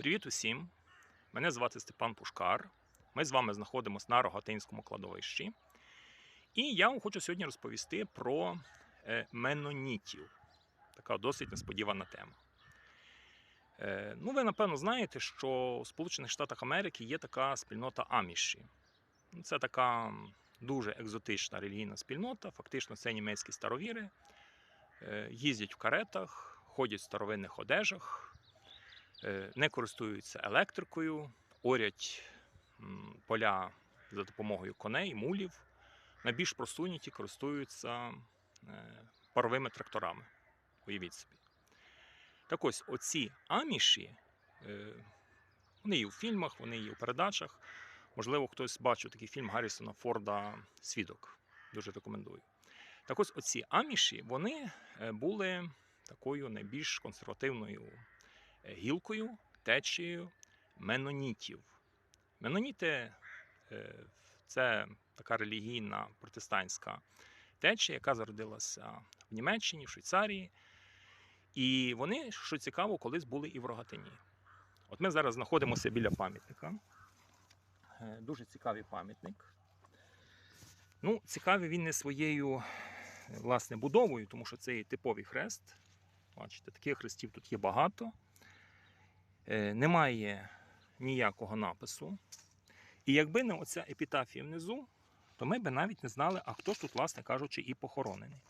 Привіт усім! Мене звати Степан Пушкар. Ми з вами знаходимося на Рогатинському кладовищі. І я вам хочу сьогодні розповісти про е, менонітів. Така досить несподівана тема. Е, Ну, ви напевно знаєте, що у Сполучених Штатах Америки є така спільнота Аміші. Це така дуже екзотична релігійна спільнота. Фактично, це німецькі старовіри. Е, Їздять в каретах, ходять в старовинних одежах, не користуються електрикою, орять поля за допомогою коней, мулів. Найбільш просунуті користуються е, паровими тракторами. Уявіть собі. Так ось, оці аміші, е, вони є у фільмах, вони є у передачах. Можливо, хтось бачив такий фільм Гаррісона Форда Свідок. Дуже рекомендую. Так ось оці аміші, вони е, були такою найбільш консервативною е, гілкою, течією менонітів. Меноніти е, це така релігійна протестантська течія, яка зародилася в Німеччині, в Швейцарії. І вони, що цікаво, колись були і в Рогатині. От ми зараз знаходимося біля пам'ятника. Е, Дуже цікавий пам'ятник. Ну, цікавий він не своєю власне, будовою, тому що це є типовий хрест. Бачите, таких хрестів тут є багато. Е, Немає ніякого напису. І якби не оця епітафія внизу, то ми би навіть не знали, а хто ж тут, власне кажучи, і похоронений.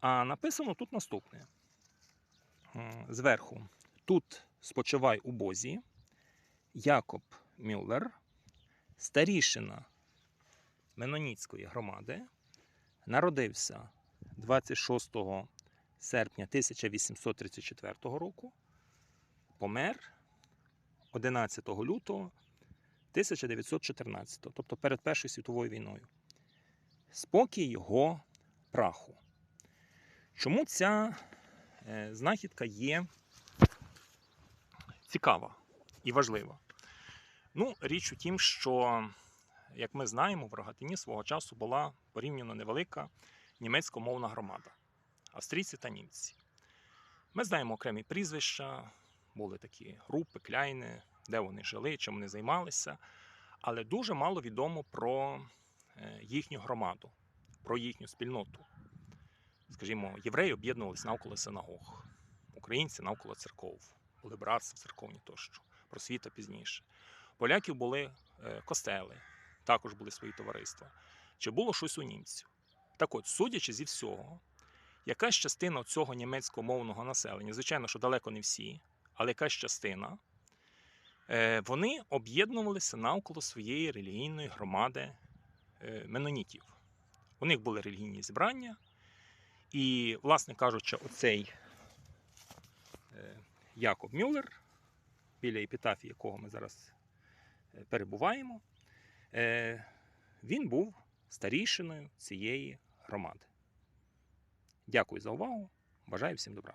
А написано тут наступне: зверху. Тут спочивай у Бозі, Якоб Мюллер, старішина Меноніцької громади, народився 26 серпня 1834 року, помер 11 лютого 1914, тобто перед Першою світовою війною. Спокій його праху. Чому ця е, знахідка є цікава і важлива? Ну, річ у тім, що, як ми знаємо, в Рогатині свого часу була порівняно невелика німецькомовна громада австрійці та німці. Ми знаємо окремі прізвища, були такі групи, кляйни, де вони жили, чим вони займалися, але дуже мало відомо про е, їхню громаду, про їхню спільноту. Скажімо, євреї об'єднувалися навколо синагог, українці навколо церков, були братства церковні тощо, просвіта пізніше. Поляків були е, костели, також були свої товариства. Чи було щось у німців? Так от, судячи зі всього, якась частина цього німецькомовного населення, звичайно, що далеко не всі, але якась частина, е, вони об'єднувалися навколо своєї релігійної громади е, менонітів. У них були релігійні зібрання, і, власне кажучи, оцей е, Якоб Мюллер, біля епітафії якого ми зараз перебуваємо, він був старішиною цієї громади. Дякую за увагу. Бажаю всім добра.